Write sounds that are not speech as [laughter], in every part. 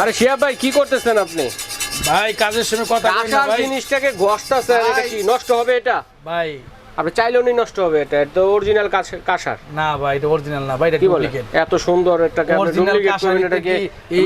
আরে শিয়া ভাই কি করতেছেন আপনি? ভাই কাজের সময় কথা বলি না ভাই। জিনিসটাকে ঘষতেছে এটা কি নষ্ট হবে এটা? ভাই। আপনি চাইলেও নি নষ্ট হবে এটা এটা তো অরিজিনাল কাঁসার। না ভাই এটা অরিজিনাল না ভাই এটা কি ডুপ্লিকেট এত সুন্দর একটা অরিজিনাল ডুপ্লিকেট করবেন এটাকে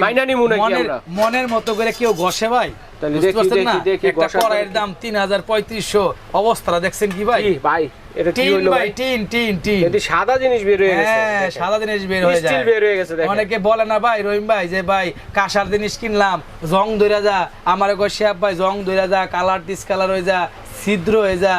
মাইনা নিমু নাকি মনের আমরা? মনের মতো করে কেউ ঘষে ভাই? তাহলে দেখি, দেখি, দেখি, একটা কড়াইয়ের দাম তিন হাজার পঁয়ত্রিশশো অবস্থাটা দেখছেন কি ভাই? কি ভাই? এটা কি টিন ভাই ভাই? Tin tin tin. এটি সাদা জিনিস বের হয়ে গেছে। হ্যাঁ সাদা জিনিস বের হয়ে Steel যায়। বের হয়ে গেছে দেখেন। অনেকে বলে না ভাই রহিম ভাই যে ভাই কাঁসার জিনিস কিনলাম জং ধরে যা। আমার কয় শেয়াব ভাই জং ধরে যা কালার ডিসকালার হয়ে যা ছিদ্র হয়ে যা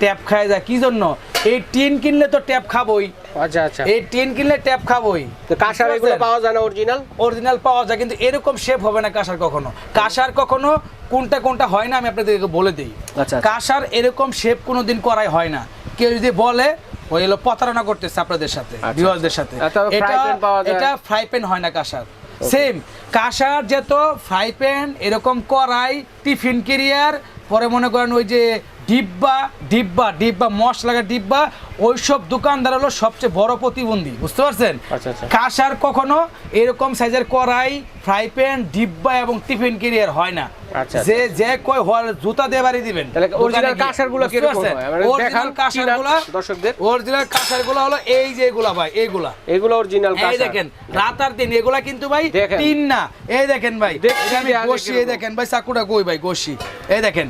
ট্যাপ খায় যা। কি জন্য? এই টিন কিনলে তো ট্যাপ খাবোই। আচ্ছা আচ্ছা। এই টিন কিনলে ট্যাপ খাবোই। তো কাঁসার এগুলো পাওয়া যায় না অরিজিনাল অরিজিনাল পাওয়া যায় কিন্তু এরকম শেপ হবে না কাঁসার কখনো। কাঁসার কখনো কোনটা কোনটা হয় না আমি আপনাদেরকে বলে দিই। আচ্ছা, আচ্ছা। কাঁসার এরকম শেপ কোনোদিন করাই হয় না। কেউ যদি বলে ওই হলো প্রতারণা করতেছে আপনাদের সাথে আচ্ছা, ভিউয়ারদের সাথে। pan পাওয়া যায়? এটা ফ্রাই প্যান হয় না কাঁসার। সেম কাঁসার যেত ফ্রাই প্যান এরকম করাই টিফিন কেরিয়ার পরে মনে করেন ওই যে ডিব্বা ডিব্বা ডিব্বা মশলা ডিব্বা ওইসব দোকানদার হলো সবচেয়ে বড় প্রতিবন্ধী বুঝতে পারছেন? আচ্ছা, আচ্ছা। কাঁসার কখনো এরকম সাইজের কড়াই ফ্রাই প্যান ডিব্বা এবং টিফিন কেরিয়ার হয় না। আচ্ছা, যে যে কই হল জুতা দিয়ে বাড়ি দিবেন। তাহলে original কাঁসারগুলো? হয়? আমরা Original দেখান, কাঁসারগুলা দর্শকদের। অরিজিনাল কাঁসারগুলো হলো এই যে এগুলা ভাই এগুলা। এগুলো অরিজিনাল এই দেখেন রাত আর দিন এগুলা কিন্তু ভাই দেখেন। টিন না। এই দেখেন ভাই আমি গোশি এই দেখেন ভাই চাকুটা কই ভাই গোশি এই দেখেন।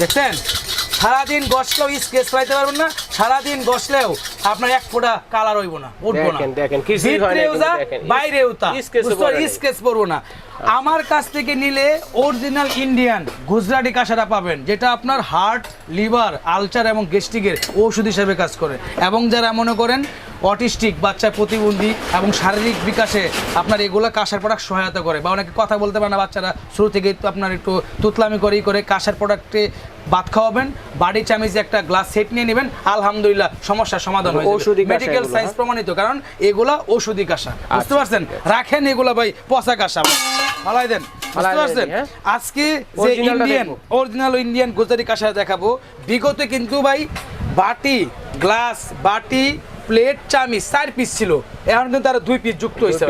দেখছেন? সারাদিন গসলেও স্কেচ পাইতে পারবেন না সারাদিন গসলেও আপনার এক ফোঁটা কালার হইব না উঠবো না। ভিতরেও যা, বাইরেও তা। স্কেচ পড়ব না। আমার কাছ থেকে নিলে অরিজিনাল ইন্ডিয়ান গুজরাটি কাঁসাটা পাবেন যেটা আপনার হার্ট লিভার আলচার এবং গেস্টিকের ওষুধ হিসাবে কাজ করে। এবং যারা মনে করেন অটিস্টিক বাচ্চা প্রতিবন্ধী এবং শারীরিক বিকাশে আপনার এগুলো কাঁসার প্রোডাক্ট সহায়তা করে। বা অনেকে কথা বলতে পারে না বাচ্চারা শুরু থেকে তো আপনার একটু তুতলামি করেই করে কাঁসার প্রোডাক্টে ভাত খাওয়াবেন বাড়ি চামিজে একটা গ্লাস সেট নিয়ে নেবেন আলহামদুলিল্লাহ সমস্যার সমাধান হয়ে ঔষধি মেডিকেল সায়েন্স হ্যাঁ? প্রমাণিত কারণ এগুলা ঔষধি কাঁসা। বুঝতে আচ্ছা, পারছেন? রাখেন এগুলা ভাই পচা কাঁসা। ফালাই দেন বুঝতে পারছেন? হ্যাঁ? আজকে যে ইন্ডিয়ান অরিজিনাল ইন্ডিয়ান গুজরাটি কাঁসা দেখাবো বিগত কিন্তু ভাই বাটি গ্লাস বাটি প্লেট চামিচ চার পিস ছিল। এখন কিন্তু আরও দুই পিস যুক্ত হয়েছে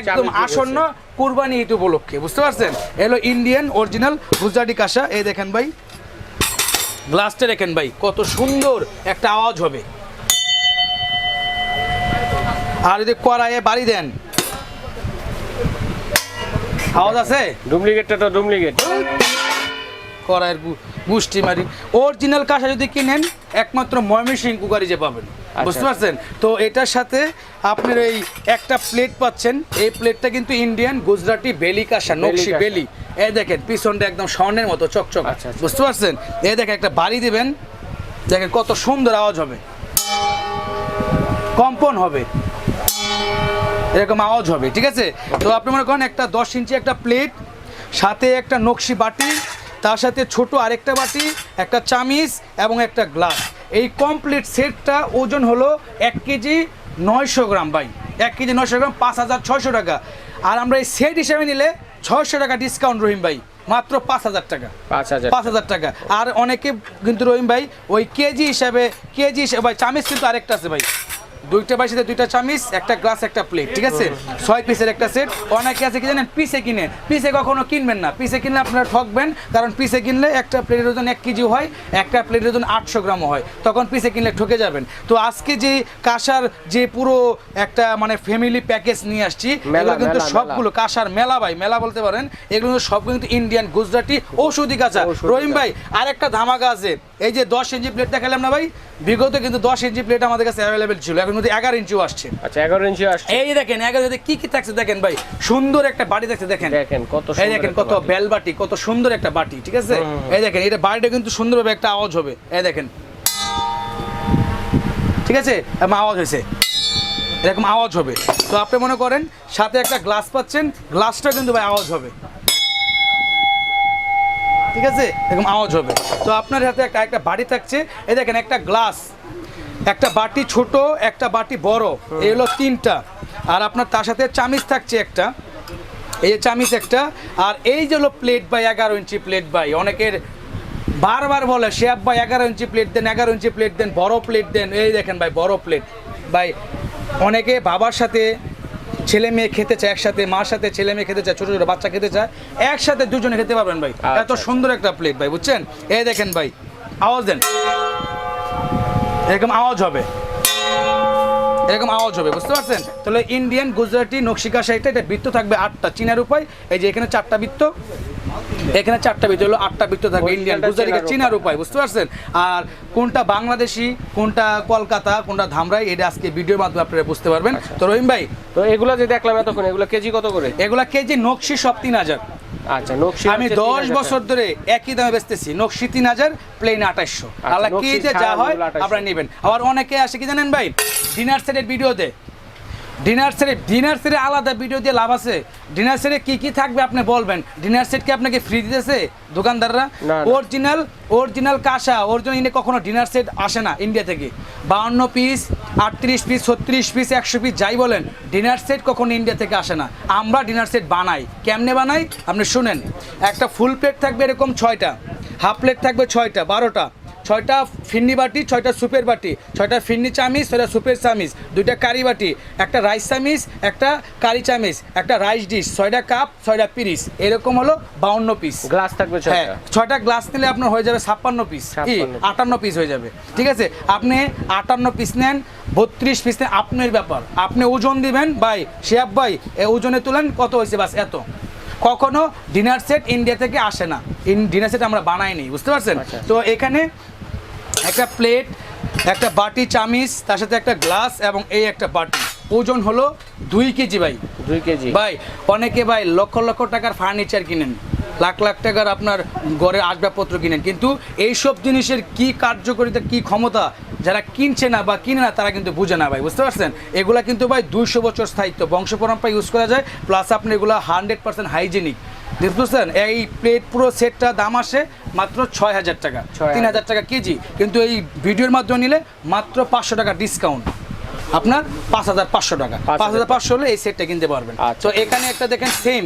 একদম আসন্ন কুরবানি ঈদ উপলক্ষে বুঝতে পারছেন? এলো ইন্ডিয়ান অরিজিনাল গুজরাটি কাঁসা। এই দেখেন ভাই গ্লাসটা দেখেন ভাই কত সুন্দর একটা আওয়াজ হবে। আর যদি কড়াইয়ে বাড়ি দেন। আওয়াজ আছে? ডুপ্লিকেটটা তো ডুপ্লিকেট। কড়াইয়ের গুষ্টি মারি। অরিজিনাল কাঁসা যদি কিনেন একমাত্র ময়মনসিং কুকারি যে পাবেন। বুঝতে পারছেন? তো এটার সাথে আপনার এই একটা প্লেট পাচ্ছেন। এই প্লেটটা কিন্তু ইন্ডিয়ান গুজরাটি বেলি কাঁসা নকশি বেলি এই দেখেন পিছনটা একদম স্বর্ণের মতো চকচক। আচ্ছা, আচ্ছা। বুঝতে পারছেন? এই দেখেন একটা বাড়ি দিবেন। দেখেন কত সুন্দর আওয়াজ হবে। কম্পন হবে। এরকম আওয়াজ হবে ঠিক আছে? তো আপনি মনে করেন একটা দশ ইঞ্চি একটা প্লেট সাথে একটা নকশি বাটি তার সাথে ছোট আরেকটা বাটি একটা চামিচ এবং একটা গ্লাস। এই কমপ্লিট সেটটা ওজন হলো এক কেজি নয়শো গ্রাম ভাই। এক কেজি নয়শো গ্রাম পাঁচ হাজার ছয়শো টাকা। আর আমরা এই সেট হিসেবে নিলে ছয়শো টাকা ডিসকাউন্ট রহিম ভাই মাত্র পাঁচ হাজার টাকা। পাঁচ হাজার পাঁচ হাজার টাকা। আর অনেকে কিন্তু রহিম ভাই ওই কেজি হিসাবে কেজি হিসাবে ভাই চামিচ কিন্তু আরেকটা আছে ভাই। দুইটা বাই দুইটা চামিচ একটা গ্লাস একটা প্লেট ঠিক আছে? ছয় পিসের একটা সেট অনেকে আছে কি জানেন? পিসে কিনে। পিসে কখনো কিনবেন না। পিসে কিনলে আপনারা ঠকবেন কারণ পিসে কিনলে একটা প্লেটের ওজন এক কেজি হয় একটা প্লেটের ওজন আটশো গ্রামও হয়। তখন পিসে কিনলে ঠকে যাবেন। তো আজকে যে কাঁসার যে পুরো একটা মানে ফ্যামিলি প্যাকেজ নিয়ে আসছি মেলা, এগুলো কিন্তু সবগুলো কাঁসার মেলা ভাই মেলা বলতে পারেন। এগুলো কিন্তু সব কিন্তু ইন্ডিয়ান গুজরাটি ঔষধি কাঁচা। রহিম ভাই আর একটা ধামাকা আছে। এই যে দশ ইঞ্চি প্লেট দেখালাম না ভাই? বিগত কিন্তু দশ ইঞ্চি প্লেট আমাদের কাছে অ্যাভেলেবেল ছিল। এখন কিন্তু এগারো ইঞ্চিও আসছে। আচ্ছা এগারো ইঞ্চি আসছে। এই দেখেন এগারোতে কি কি থাকছে দেখেন ভাই? সুন্দর একটা বাটি থাকছে দেখেন। দেখেন কত এই সুন্দর দেখেন একটা কত বাটি। বেল বাটি কত সুন্দর একটা বাটি ঠিক আছে? এই দেখেন এটা বাড়িটা কিন্তু সুন্দরভাবে একটা আওয়াজ হবে। এই দেখেন। ঠিক আছে? আওয়াজ হয়েছে। এরকম আওয়াজ হবে। তো আপনি মনে করেন সাথে একটা গ্লাস পাচ্ছেন গ্লাসটা কিন্তু ভাই আওয়াজ হবে। ঠিক আছে? এরকম আওয়াজ হবে। তো আপনার হাতে একটা একটা বাটি থাকছে। এই দেখেন একটা গ্লাস। একটা বাটি ছোট একটা বাটি বড়। এই হলো তিনটা। আর আপনার তার সাথে চামিচ থাকছে একটা। এই যে চামিচ একটা। আর এই যে হলো প্লেট বাই এগারো ইঞ্চি প্লেট বাই অনেকের বারবার বলে শেয়াব ভাই এগারো ইঞ্চি প্লেট দেন এগারো ইঞ্চি প্লেট দেন বড় প্লেট দেন। এই দেখেন ভাই বড় প্লেট ভাই অনেকে বাবার সাথে ছেলে মেয়ে খেতে চায় একসাথে মার সাথে ছেলে মেয়ে খেতে চায় ছোট ছোট বাচ্চা খেতে চায় একসাথে দুজনে খেতে পারবেন ভাই। আচ্ছা, এত সুন্দর একটা প্লেট ভাই বুঝছেন? এই দেখেন ভাই আওয়াজ দেন। এরকম আওয়াজ হবে। এরকম আওয়াজ হবে বুঝতে পারছেন? তাহলে ইন্ডিয়ান গুজরাটি নকশিকা সাইডটা এটা বৃত্ত থাকবে আটটা। চীনার উপায় এই যে এখানে চারটা বৃত্ত এখানে চারটা বৃত্ত হলো আটটা বৃত্ত থাকবে ইন্ডিয়ান টা গুজরাটি চীনার চীনার উপায় বুঝতে পারছেন? আর কোনটা বাংলাদেশি কোনটা কলকাতা কোনটা ধামরাই এটা আজকে ভিডিওর মাধ্যমে আপনারা বুঝতে পারবেন। আচ্ছা। তো রহিম ভাই তো এগুলো যে দেখলাম এতক্ষণ এগুলো কেজি কত করে? এগুলো কেজি নকশি সব তিন হাজার। আচ্ছা নকশি আমি দশ বছর ধরে একই দামে বেচতেছি নকশি তিন হাজার প্লেন আঠাশশো। আল্লাহ কে যে যা হয় আপনারা নেবেন। আবার অনেকে আসে কি জানেন ভাই? ডিনার সেটের ভিডিওতে ডিনার সেটে ডিনার সেটে আলাদা ভিডিও দিয়ে লাভ আছে। ডিনার সেটে কি কি থাকবে আপনি বলবেন? ডিনার সেট কি আপনাকে ফ্রি দিতেছে দোকানদাররা। অরিজিনাল অরিজিনাল কাঁসা অরিজিনাল ইন্ডিয়া কখনো ডিনার সেট আসে না ইন্ডিয়া থেকে। বাউন্ন পিস আটত্রিশ পিস ছত্রিশ পিস একশো পিস যাই বলেন ডিনার সেট কখনো ইন্ডিয়া থেকে আসে না। আমরা ডিনার সেট বানাই। কেমনে বানাই? আপনি শুনেন। একটা ফুল প্লেট থাকবে এরকম ছয়টা। হাফ প্লেট থাকবে ছয়টা বারোটা। ছয়টা ফিন্নি বাটি ছয়টা সুপের বাটি ছয়টা ফিন্নি চামিচ ছয়টা সুপের চামিচ দুইটা কারি বাটি একটা রাইস চামিচ একটা কারি চামিচ একটা রাইস ডিশ ছয়টা কাপ ছয়টা পিরিস এরকম হলো বাউন্ন পিস। গ্লাস থাকবে হ্যাঁ ছয়টা গ্লাস নিলে আপনার হয়ে যাবে ছাপ্পান্ন পিস। কি 56 piece। আটান্ন পিস হয়ে যাবে। ঠিক আছে? আপনি আটান্ন পিস নেন বত্রিশ পিস নেন আপনার ব্যাপার। আপনি ওজন দিবেন ভাই শিয়াব ভাই এ ওজনে তুলেন কত হয়েছে বাস এত। কখনো ডিনার সেট ইন্ডিয়া থেকে আসে না। ডিনার সেট আমরা বানাইনি বুঝতে পারছেন? আচ্ছা। তো এখানে একটা প্লেট একটা বাটি চামিচ তার সাথে একটা গ্লাস এবং এই একটা বাটি। ওজন হলো দুই কেজি ভাই। দুই কেজি। ভাই অনেকে ভাই লক্ষ লক্ষ টাকার ফার্নিচার কিনেন। লাখ লাখ টাকার আপনার ঘরের আসবাবপত্র কিনেন। কিন্তু এইসব জিনিসের কি কার্যকারিতা কি ক্ষমতা যারা কিনছে না বা কিনে না তারা কিন্তু বুঝে না ভাই। বুঝতে পারছেন? এগুলা কিন্তু ভাই দুইশো বছর স্থায়িত্ব বংশ পরম্পরা ইউজ করা যায় প্লাস আপনি এগুলো হান্ড্রেড পার্সেন্ট হাইজেনিক বুঝতেছেন এই প্লেট পুরো সেটটা দাম আসে মাত্র ছয় হাজার টাকা 6,000 তিন হাজার টাকা কেজি। কিন্তু এই ভিডিওর মাধ্যমে নিলে মাত্র পাঁচশো টাকা ডিসকাউন্ট আপনার পাঁচ হাজার পাঁচশো টাকা। পাঁচ হাজার পাঁচশো। হলে এই সেটটা কিনতে পারবেন। আচ্ছা। তো এখানে একটা দেখেন সেম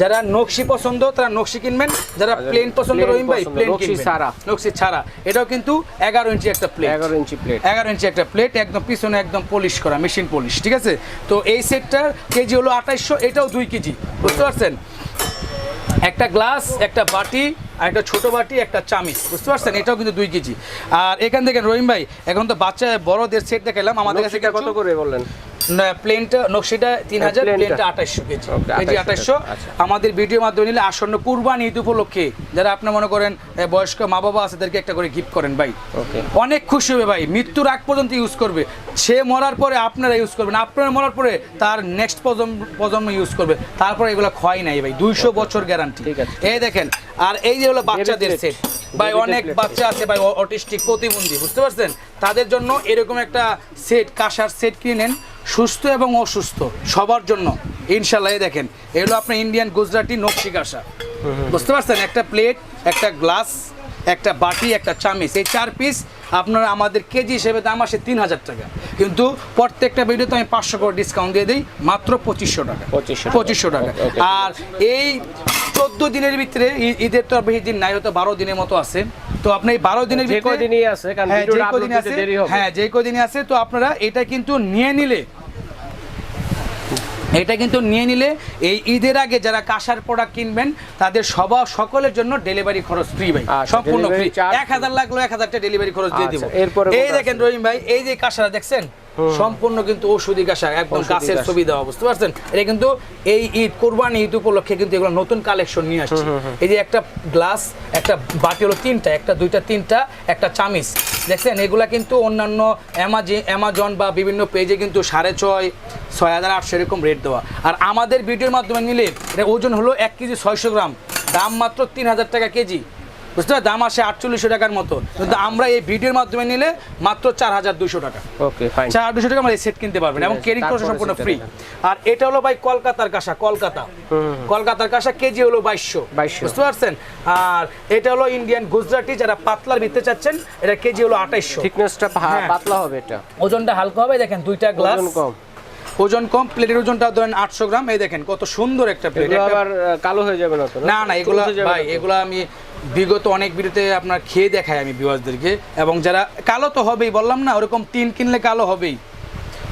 যারা নকশি পছন্দ তারা নকশি কিনবেন। যারা প্লেন পছন্দ plain রহিম ভাই প্লেন ছাড়া। নকশি ছাড়া। এটাও কিন্তু এগারো ইঞ্চি একটা প্লেট এগারো ইঞ্চি প্লেট এগারো ইঞ্চি একটা প্লেট একদম পিছনে একদম পলিশ করা মেশিন পলিশ ঠিক আছে? তো এই সেটটার কেজি হলো আঠাইশশো এটাও দুই কেজি। বুঝতে পারছেন? একটা গ্লাস একটা বাটি আর একটা ছোটো বাটি একটা চামিচ। বুঝতে পারছেন? এটাও কিন্তু দুই কেজি। আর এখান থেকে রহিম ভাই এখন তো বাচ্চা বড়দের সেট দেখালাম আমাদের কাছে কত করে বললেন? প্লেনটা নকশিটা তিন হাজার প্লেনটা। আঠাশশো কেজি। কেজি আঠাশশো আচ্ছা। আমাদের ভিডিওর মাধ্যমে নিলে আসন্ন কুরবানি ঈদ উপলক্ষে যারা আপনার মনে করেন বয়স্ক মা বাবা আছে তাদেরকে একটা করে গিফট করেন ভাই। অনেক খুশি হবে ভাই মৃত্যুর আগ পর্যন্ত ইউজ করবে। সে মরার পরে আপনারা ইউজ করবেন আপনারা মরার পরে তার নেক্সট প্রজন্ম প্রজন্ম ইউজ করবে। তারপরে এগুলো ক্ষয় নাই ভাই দুইশো বছর গ্যারান্টি এই দেখেন আর এই যে হলো বাচ্চাদের সেট ভাই অনেক বাচ্চা আছে ভাই অটিস্টিক প্রতিবন্ধী বুঝতে পারছেন? তাদের জন্য এরকম একটা সেট কাঁসার সেট কিনে নেন। সুস্থ এবং অসুস্থ সবার জন্য। ইনশাল্লাহ দেখেন এগুলো আপনার ইন্ডিয়ান গুজরাটি নকশি কাঁসা বুঝতে পারছেন? একটা প্লেট একটা গ্লাস একটা বাটি একটা চামিচ। এই চার পিস আপনারা আমাদের কেজি হিসেবে দাম আসে তিন হাজার টাকা। কিন্তু প্রত্যেকটা ভিডিওতে আমি পাঁচশো করে ডিসকাউন্ট দিয়ে দিই মাত্র পঁচিশশো টাকা। 2500 টাকা। পঁচিশশো টাকা। আর এই চোদ্দ দিনের ভিতরে ঈদের তো বেশি দিন নাই হয়তো বারো দিনের মতো আছে। তো আপনি বারো দিনের যে আছে হ্যাঁ যে কদিনই কদিনে আছে হ্যাঁ তো আপনারা এটা কিন্তু নিয়ে নিলে এটা কিন্তু নিয়ে নিলে এই ঈদের আগে যারা কাঁসার প্রোডাক্ট কিনবেন তাদের সবার সকলের জন্য ডেলিভারি খরচ ফ্রি ভাই। আচ্ছা, সম্পূর্ণ ফ্রি এক হাজার লাগল এক হাজারটা ডেলিভারি খরচ দিয়ে দিব। আচ্ছা, এরপরে এই দেখেন রহিম ভাই এই যে কাঁসারা দেখছেন? সম্পূর্ণ কিন্তু ওষুধি কাঁসা একদম গাছের ছবি দেওয়া বুঝতে পারছেন? এটা কিন্তু এই ঈদ কোরবানি ঈদ উপলক্ষে কিন্তু এগুলো নতুন কালেকশন নিয়ে আসছে। এই যে একটা গ্লাস একটা বাটি হলো তিনটা একটা দুইটা তিনটা একটা চামিচ। দেখছেন? এগুলা কিন্তু অন্যান্য অ্যামাজি অ্যামাজন বা বিভিন্ন পেজে কিন্তু সাড়ে ছয় ছয় হাজার আটশো এরকম রেট দেওয়া। আর আমাদের ভিডিওর মাধ্যমে নিলে এটা ওজন হলো এক কেজি ছয়শো গ্রাম দাম মাত্র তিন হাজার টাকা কেজি। বুঝতে দাম আসে আটচল্লিশশো টাকার মতো। কিন্তু আমরা এই ভিডিওর মাধ্যমে নিলে মাত্র চার হাজার দুশো টাকা। ওকে চার দুশো টাকা আমরা এই সেট কিনতে পারবেন এবং ঠিক আছে, কেরিং খরচ সম্পূর্ণ ফ্রি আর এটা হলো ভাই কলকাতার কাঁসা কলকাতা। কলকাতার কাঁসা কেজি হলো বাইশশো। 2200 বুঝতে পারছেন? আর এটা হলো ইন্ডিয়ান গুজরাটি যারা পাতলার ভিতরে চাচ্ছেন এটা কেজি হলো আঠাইশশো। থিকনেসটা হ্যাঁ। পাতলা হবে এটা। ওজনটা হালকা হবে দেখেন দুইটা গ্লাস ওজন কম। ওজন কম প্লেটের ওজনটা ধরেন আটশো গ্রাম। এই দেখেন কত সুন্দর একটা প্লেট আবার কালো হয়ে যাবে না না? এগুলো ভাই এগুলো আমি বিগত অনেক ভিডিওতে আপনার খেয়ে দেখাই আমি ভিউয়ার্সদেরকে এবং যারা কালো তো হবেই বললাম না ওরকম টিন কিনলে কালো হবেই।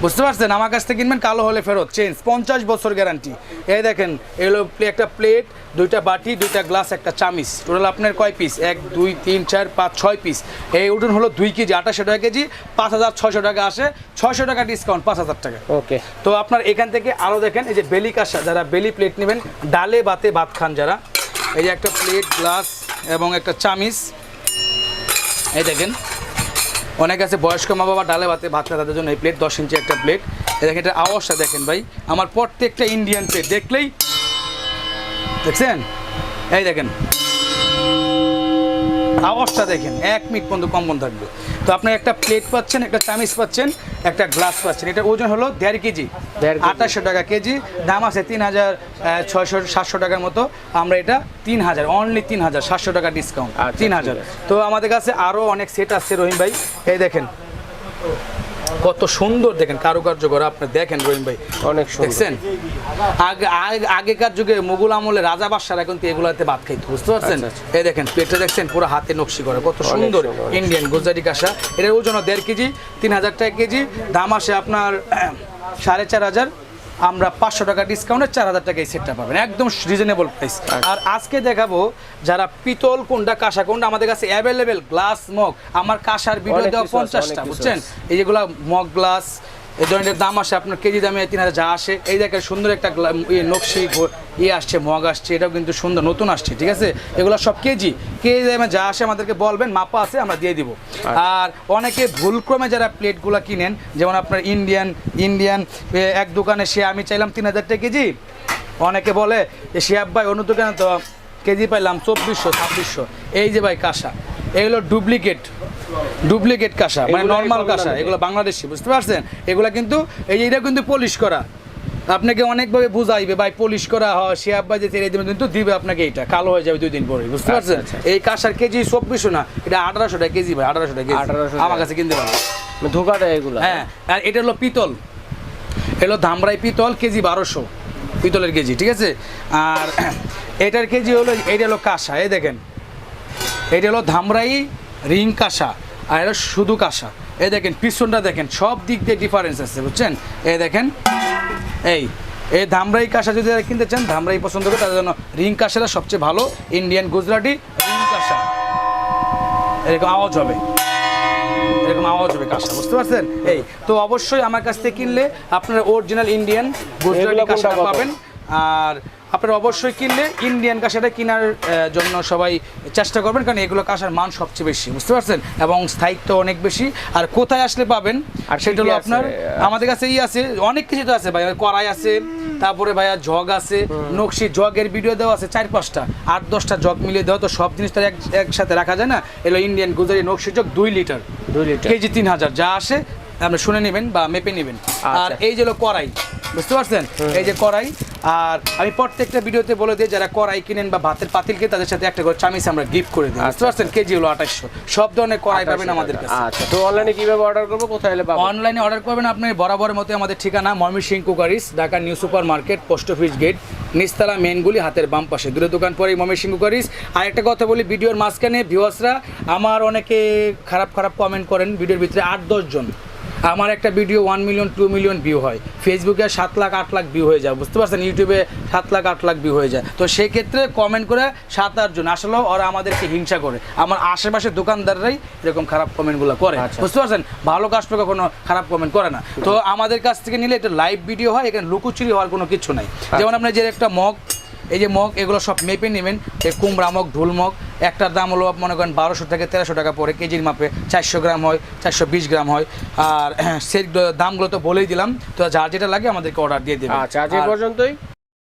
বুঝতে পারছেন? আমার কাছ থেকে কিনবেন কালো হলে ফেরত। চেঞ্জ পঞ্চাশ বছর গ্যারান্টি এই দেখেন এগুলো একটা প্লেট দুইটা বাটি দুইটা গ্লাস একটা চামিচ। টোটাল আপনার কয় পিস এক দুই তিন চার পাঁচ ছয় পিস এই উঠুন হলো দুই কেজি আঠাশশো টাকা কেজি পাঁচ হাজার ছয়শো টাকা আসে ছয়শো টাকা ডিসকাউন্ট পাঁচ হাজার টাকা। ওকে তো আপনার এখান থেকে আরও দেখেন এই যে বেলি কাঁসা যারা বেলি প্লেট নেবেন ডালে বাতে ভাত খান যারা। এই যে একটা প্লেট গ্লাস এবং একটা চামিচ। এই দেখেন, অনেক আছে বয়স্ক মা বাবা ডালে ভাতে ভাত তাদের জন্য এই প্লেট দশ ইঞ্চি একটা প্লেট এই দেখেন, এটা আওয়াজটা দেখেন ভাই। আমার প্রত্যেকটা ইন্ডিয়ান প্লেট দেখলেই দেখছেন? এই দেখেন, আওয়াজটা দেখেন, এক মিনিট পর্যন্ত কম্বন থাকবে। তো আপনি একটা প্লেট পাচ্ছেন একটা চামিচ পাচ্ছেন একটা গ্লাস পাচ্ছেন। এটা ওজন হলো দেড় কেজি। দেড় আঠাশশো টাকা কেজি। দাম আছে তিন হাজার ছয়শো সাতশো টাকার মতো। আমরা এটা তিন হাজার অনলি তিন হাজার সাতশো টাকা ডিসকাউন্ট আচ্ছা, তিন হাজার। তো আমাদের কাছে আরও অনেক সেট আসছে রহিম ভাই। এই দেখেন। কত সুন্দর দেখেন কারুকার্য করা। আপনি দেখেন রহিম ভাই। অনেক দেখছেন? আগে আগে- আগেকার যুগে মুঘল আমলে রাজা বাদশারা এখন এগুলাতে ভাত খাইতো বুঝতে পারছেন? আচ্ছা, আচ্ছা। এই দেখেন পেটটা দেখছেন পুরো হাতে নকশি করে কত সুন্দর সুন্দর, ইন্ডিয়ান গুজরাটি কাঁসা। এটার ওজন দেড় কেজি তিন হাজার টাকা কেজি দাম আসে আপনার সাড়ে চার হাজার। আমরা পাঁচশো টাকা ডিসকাউন্টে চার হাজার টাকা এই সেটটা পাবেন। একদম রিজনেবল প্রাইস আর আজকে দেখাবো যারা পিতল কোনটা কাঁসা কোনটা আমাদের কাছে অ্যাভেলেবেল গ্লাস মগ আমার কাঁসার ভিডিও দেওয়া পঞ্চাশটা বুঝছেন। এই যেগুলো মগ গ্লাস এই ধরনের দাম আসে আপনার কেজি দামে তিন হাজার যা আসে। এই দেখেন সুন্দর একটা ইয়ে নকশি ইয়ে আসছে মগ আসছে এটাও কিন্তু সুন্দর নতুন আসছে ঠিক আছে? এগুলো সব কেজি। কেজি দামে যা আসে আমাদেরকে বলবেন মাপা আছে আমরা দিয়ে দিব। আর অনেকে ভুলক্রমে যারা প্লেটগুলো কিনেন যেমন আপনার ইন্ডিয়ান ইন্ডিয়ান এক দোকানে সে আমি চাইলাম তিন হাজার টাকা কেজি। অনেকে বলে যে শিয়াব ভাই অন্য দোকানে তো কেজি পাইলাম চব্বিশশো ছাব্বিশশো। এই যে ভাই কাঁসা এগুলো ডুপ্লিকেট। ডুপ্লিকেট কাঁসা মানে নর্মাল কাঁসা এগুলো বাংলাদেশি বুঝতে পারছেন? এগুলো কিন্তু এই যে এটা কিন্তু পলিশ করা। আপনাকে অনেকভাবে বুঝাইবে ভাই পলিশ করা হয় সে আব্বাই যে তেরে দেবে। কিন্তু দিবে আপনাকে এইটা কালো হয়ে যাবে দুই দিন পরে বুঝতে পারছেন? আচ্ছা। এই কাঁসার কেজি চব্বিশশো না এটা আঠারোশো টাকা কেজি ভাই আঠারোশো টাকা কেজি। 1800 আমার কাছে কিনতে পারবেন ধোকা দেয় এগুলো। হ্যাঁ আর এটা হলো পিতল। এলো ধামরাই পিতল কেজি বারোশো পিতলের কেজি ঠিক আছে? আর [clears throat] এটার কেজি হলো এইটা হলো কাঁসা এই দেখেন। এটা হলো ধামরাই রিং কাঁসা আর এটা শুধু কাঁসা। এ দেখেন পিছনটা দেখেন সব দিক দিয়ে ডিফারেন্স আছে বুঝছেন? এই দেখেন এই এই ধামরাই কাঁসা যদি যারা কিনতে চান ধামরাই পছন্দ করে তাদের জন্য রিং কাঁসাটা সবচেয়ে ভালো ইন্ডিয়ান গুজরাটি রিং কাঁসা। এরকম আওয়াজ হবে। এরকম আওয়াজ হবে কাঁসা বুঝতে পারছেন? এই তো অবশ্যই আমার কাছ থেকে কিনলে আপনারা অরিজিনাল ইন্ডিয়ান গুজরাটি কত? পাবেন। আর আপনারা অবশ্যই কিনলে ইন্ডিয়ান কাঁসাটা কেনার জন্য সবাই চেষ্টা করবেন কারণ এগুলো কাঁসার মান সবচেয়ে বেশি বুঝতে পারছেন? এবং স্থায়িত্ব অনেক বেশি। আর কোথায় আসলে পাবেন? আর আর সেটা হলো আপনার আমাদের কাছে ই আছে অনেক কিছু তো আছে ভাই কড়াই আছে তারপরে ভাইয়া জগ আছে নকশি জগের ভিডিও দেওয়া আছে চার পাঁচটা আট দশটা জগ মিলিয়ে দেওয়া তো সব জিনিস তো আর এক একসাথে রাখা যায় না? এলো ইন্ডিয়ান গুজারি নকশি জগ দুই লিটার দুই লিটার। কেজি তিন হাজার যা আসে আপনি শুনে নেবেন বা মেপে নেবেন। আর আচ্ছা। এই যে হলো কড়াই বুঝতে পারছেন? এই যে কড়াই আর আমি প্রত্যেকটা ভিডিওতে বলে দিই যারা কড়াই কিনেন বা ভাতের পাতিলকে তাদের সাথে একটা করে চামিচ আমরা গিফট করে দিই বুঝতে পারছেন? কেজি হলো আঠাশশো সব ধরনের কড়াই পাবেন আমাদের কাছে। আচ্ছা তো অনলাইনে কীভাবে অর্ডার করব? কোথায় এলে পাবো? অনলাইনে অর্ডার করবেন আপনি বরাবরের মতো আমাদের ঠিকানা Mymensingh cookeries Dhaka new super market post office gate নিচতলা মেনগুলি হাতের বাম পাশে। দূরে দোকান পরে ময়মনসিং কুকারিস। আর একটা কথা বলি ভিডিওর মাঝখানে ভিউয়ার্সরা আমার অনেকে খারাপ খারাপ কমেন্ট করেন ভিডিওর ভিতরে আট দশ জন। আমার একটা video one million two million view হয়। ফেসবুকে সাত লাখ আট লাখ ভিউ হয়ে যায় বুঝতে পারছেন? ইউটিউবে সাত লাখ আট লাখ ভিউ হয়ে যায়। তো সেক্ষেত্রে কমেন্ট করে সাত আটজন আসলেও ওরা আমাদেরকে হিংসা করে। আমার আশেপাশের দোকানদাররাই এরকম খারাপ কমেন্টগুলো করে আচ্ছা। বুঝতে পারছেন? ভালো কাস্টমার কখনো খারাপ কমেন্ট করে না। তো আমাদের কাছ থেকে নিলে এটা লাইভ ভিডিও হয় এখানে লুকোচুরি হওয়ার কোনো কিছু নাই। যেমন আপনার যে একটা মগ এই যে মগ এগুলো সব মেপে নেবেন। এই কুমড়া মগ ঢুল মগ একটার দাম হলো মনে করেন বারোশো থেকে তেরোশো টাকা পরে কেজির মাপে চারশো গ্রাম হয় চারশো বিশ গ্রাম হয়। আর [clears throat] সেই দামগুলো তো বলেই দিলাম তো যার যেটা লাগে আমাদেরকে অর্ডার দিয়ে দেবে আচ্ছা আজ পর্যন্তই।